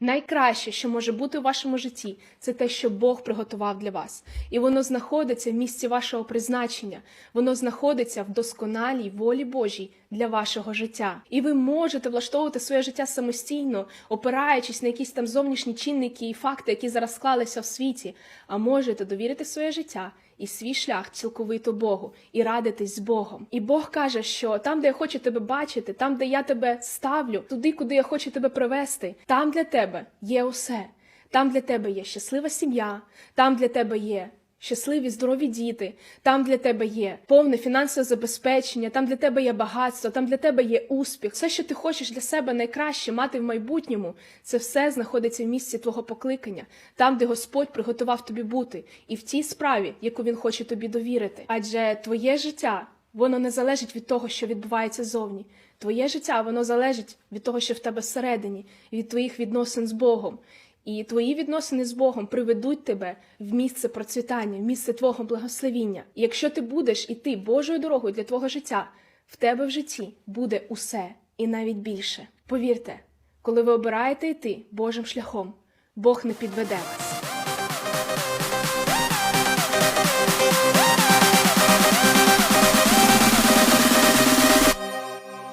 Найкраще, що може бути у вашому житті, це те, що Бог приготував для вас. І воно знаходиться в місці вашого призначення, воно знаходиться в досконалій волі Божій для вашого життя. І ви можете влаштовувати своє життя самостійно, опираючись на якісь там зовнішні чинники і факти, які зараз склалися в світі, а можете довірити своє життя і свій шлях цілковито Богу і радитись з Богом. І Бог каже, що там, де я хочу тебе бачити, там, де я тебе ставлю, туди, куди я хочу тебе привести, там для тебе є усе. Там для тебе є щаслива сім'я, там для тебе є щасливі, здорові діти, там для тебе є повне фінансове забезпечення, там для тебе є багатство, там для тебе є успіх. Все, що ти хочеш для себе найкраще мати в майбутньому, це все знаходиться в місці твого покликання, там, де Господь приготував тобі бути, і в тій справі, яку він хоче тобі довірити. Адже твоє життя воно не залежить від того, що відбувається зовні. Твоє життя воно залежить від того, що в тебе всередині, від твоїх відносин з Богом. І твої відносини з Богом приведуть тебе в місце процвітання, в місце твого благословіння. І якщо ти будеш іти Божою дорогою для твого життя, в тебе в житті буде усе і навіть більше. Повірте, коли ви обираєте йти Божим шляхом, Бог не підведе вас.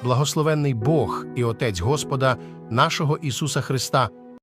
Благословенний Бог і Отець Господа, нашого Ісуса Христа,